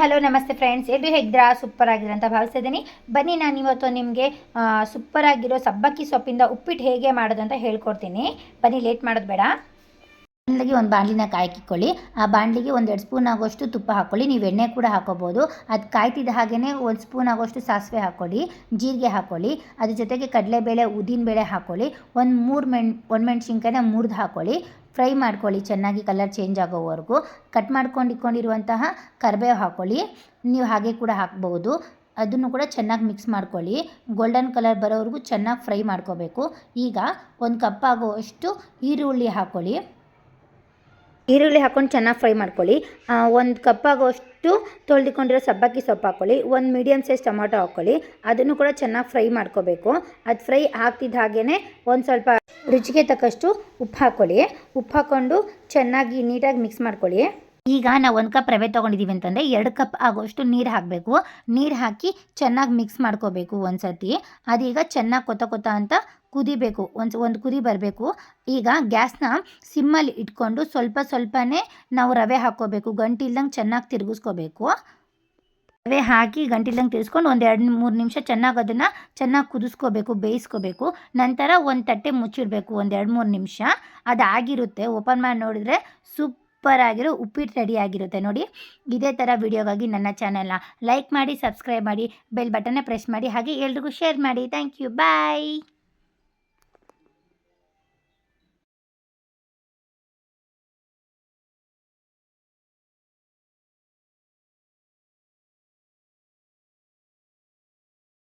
Hello ನಮಸ್ತೆ friends ಎಲ್ಲಿ ಹೇಗಿದ್ರಾ super ಆಗಿರೋ ಅಂತ ಭಾವಿಸ್ತಿದ್ದೀನಿ ಬನ್ನಿ, ನಾನು ಇವತ್ತು ನಿಮಗೆ ಸೂಪರ್ ಆಗಿರೋ ಸಬ್ಬಕ್ಕಿ ಸೊಪ್ಪಿಂದ ಉಪ್ಪಿಟ್ಟು ಹೇಗೆ ಮಾಡೋದು ಅಂತ ಹೇಳ್ಕೊಡ್ತೀನಿ. ಬನ್ನಿ ಲೇಟ್ ಮಾಡೋದು ಬೇಡ. ಮೊದಲಿಗೆ ಒಂದು ಬಾಣಲಿನ ಕಾಯ್ಕಿಕೊಳ್ಳಿ ಆ ಬಾಣಲಿಗೆ ಒಂದೆರಡು ಸ್ಪೂನ್ ಆಗೋಷ್ಟು ತುಪ್ಪ ಹಾಕ್ಕೊಳ್ಳಿ ನೀವು ಎಣ್ಣೆ ಕೂಡ ಹಾಕೋಬೋದು. ಅದು ಕಾಯ್ತಿದ್ದ ಹಾಗೆಯೇ ಒಂದು ಸ್ಪೂನ್ ಆಗೋಷ್ಟು ಸಾಸಿವೆ ಹಾಕ್ಕೊಳ್ಳಿ ಜೀರಿಗೆ ಹಾಕ್ಕೊಳ್ಳಿ ಅದ್ರ ಜೊತೆಗೆ ಕಡಲೆಬೇಳೆ, ಉದ್ದಿನಬೇಳೆ ಹಾಕ್ಕೊಳ್ಳಿ ಒಂದು ಮೂರು ಮೆಣ್, ಒಂದು ಮೆಣಸಿನ್ಕಾಯಿನ ಮುರಿದು ಹಾಕ್ಕೊಳ್ಳಿ ಫ್ರೈ ಮಾಡ್ಕೊಳ್ಳಿ, ಚೆನ್ನಾಗಿ ಕಲರ್ ಚೇಂಜ್ ಆಗೋವರೆಗೂ. ಕಟ್ ಮಾಡ್ಕೊಂಡು ಇಟ್ಕೊಂಡಿರುವಂತಹ ಕರಿಬೇವು ಹಾಕ್ಕೊಳ್ಳಿ ನೀವು ಹಾಗೆ ಕೂಡ ಹಾಕ್ಬೋದು. ಅದನ್ನು ಕೂಡ ಚೆನ್ನಾಗಿ ಮಿಕ್ಸ್ ಮಾಡ್ಕೊಳ್ಳಿ. ಗೋಲ್ಡನ್ ಕಲರ್ ಬರೋವರೆಗೂ ಚೆನ್ನಾಗಿ ಫ್ರೈ ಮಾಡ್ಕೋಬೇಕು. ಈಗ ಒಂದು ಕಪ್ ಆಗುವಷ್ಟು ಈರುಳ್ಳಿ ಹಾಕ್ಕೊಳ್ಳಿ ಈರುಳ್ಳಿ ಹಾಕ್ಕೊಂಡು ಚೆನ್ನಾಗಿ ಫ್ರೈ ಮಾಡ್ಕೊಳ್ಳಿ. ಒಂದು ಕಪ್ ಆಗೋಷ್ಟು ತೊಳೆದುಕೊಂಡಿರೋ ಸಬ್ಬಕ್ಕಿ ಸೊಪ್ಪು ಹಾಕ್ಕೊಳ್ಳಿ ಒಂದು ಮೀಡಿಯಮ್ ಸೈಜ್ ಟೊಮೊಟೊ ಹಾಕ್ಕೊಳ್ಳಿ ಅದನ್ನು ಕೂಡ ಚೆನ್ನಾಗಿ ಫ್ರೈ ಮಾಡ್ಕೋಬೇಕು. ಅದು ಫ್ರೈ ಆಗ್ತಿದ್ದ ಹಾಗೇ ಒಂದು ಸ್ವಲ್ಪ ರುಚಿಗೆ ತಕ್ಕಷ್ಟು ಉಪ್ಪು ಹಾಕ್ಕೊಳ್ಳಿ ಉಪ್ಪು ಹಾಕ್ಕೊಂಡು ಚೆನ್ನಾಗಿ ನೀಟಾಗಿ ಮಿಕ್ಸ್ ಮಾಡ್ಕೊಳ್ಳಿ. ಈಗ ನಾವು ಒಂದು ಕಪ್ ರವೆ ತೊಗೊಂಡಿದ್ದೀವಿ ಅಂತಂದರೆ ಎರಡು ಕಪ್ ಆಗೋಷ್ಟು ನೀರು ಹಾಕಬೇಕು. ನೀರು ಹಾಕಿ ಚೆನ್ನಾಗಿ ಮಿಕ್ಸ್ ಮಾಡ್ಕೋಬೇಕು ಒಂದು ಸರ್ತಿ ಅದೀಗ ಚೆನ್ನಾಗಿ ಕೊತ ಕೊತ ಅಂತ ಕುದಿಬೇಕು. ಒಂದು ಒಂದು ಕುದಿ ಬರಬೇಕು. ಈಗ ಗ್ಯಾಸ್ನ ಸಿಮ್ಮಲ್ಲಿ ಇಟ್ಕೊಂಡು ಸ್ವಲ್ಪ ಸ್ವಲ್ಪನೇ ನಾವು ರವೆ ಹಾಕ್ಕೋಬೇಕು. ಗಂಟಿಲ್ದಂಗೆ ಚೆನ್ನಾಗಿ ತಿರುಗಿಸ್ಕೋಬೇಕು. ರವೆ ಹಾಕಿ ಗಂಟಿಲಂಗೆ ತಿರ್ಸ್ಕೊಂಡು ಒಂದು ಎರಡು ಮೂರು ನಿಮಿಷ ಚೆನ್ನಾಗಿ ಅದನ್ನು ಚೆನ್ನಾಗಿ ಕುದಿಸ್ಕೋಬೇಕು, ಬೇಯಿಸ್ಕೋಬೇಕು. ನಂತರ ಒಂದು ತಟ್ಟೆ ಮುಚ್ಚಿಡಬೇಕು, ಒಂದು ಎರಡು ಮೂರು ನಿಮಿಷ. ಅದಾಗಿರುತ್ತೆ. ಓಪನ್ ಮಾಡಿ ನೋಡಿದ್ರೆ ಸೂಪರ್ ಆಗಿರೋ ಉಪ್ಪಿಟ್ಟು ರೆಡಿ ಆಗಿರುತ್ತೆ. ನೋಡಿ, ಇದೇ ಥರ ವಿಡಿಯೋಗಾಗಿ ನನ್ನ ಚಾನೆಲ್ನ ಲೈಕ್ ಮಾಡಿ ಸಬ್ಸ್ಕ್ರೈಬ್ ಮಾಡಿ ಬೆಲ್ ಬಟನ್ನ ಪ್ರೆಸ್ ಮಾಡಿ, ಹಾಗೆ ಎಲ್ರಿಗೂ ಶೇರ್ ಮಾಡಿ. Thank you bye